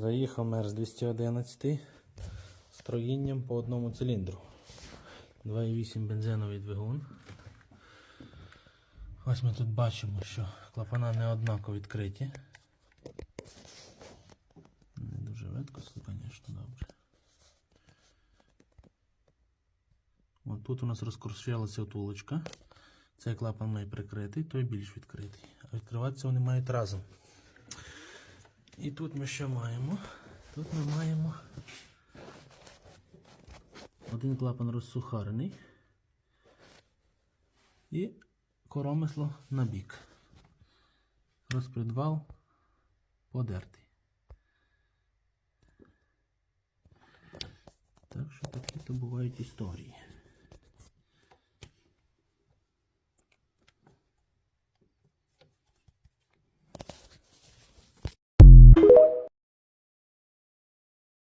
Заїхав Мерс 211 з троїнням по одному циліндру. 2,8 бензиновий двигун. Ось ми тут бачимо, що клапана не однаково відкриті. Не дуже видко, звісно, добре. От тут у нас розкрушилася втулочка. Цей клапан має прикритий, той більш відкритий. А відкриватися вони мають разом. І тут ми що маємо? Тут ми маємо один клапан розсухарений і коромисло на бік. Розпредвал подертий. Так що такі то бувають історії.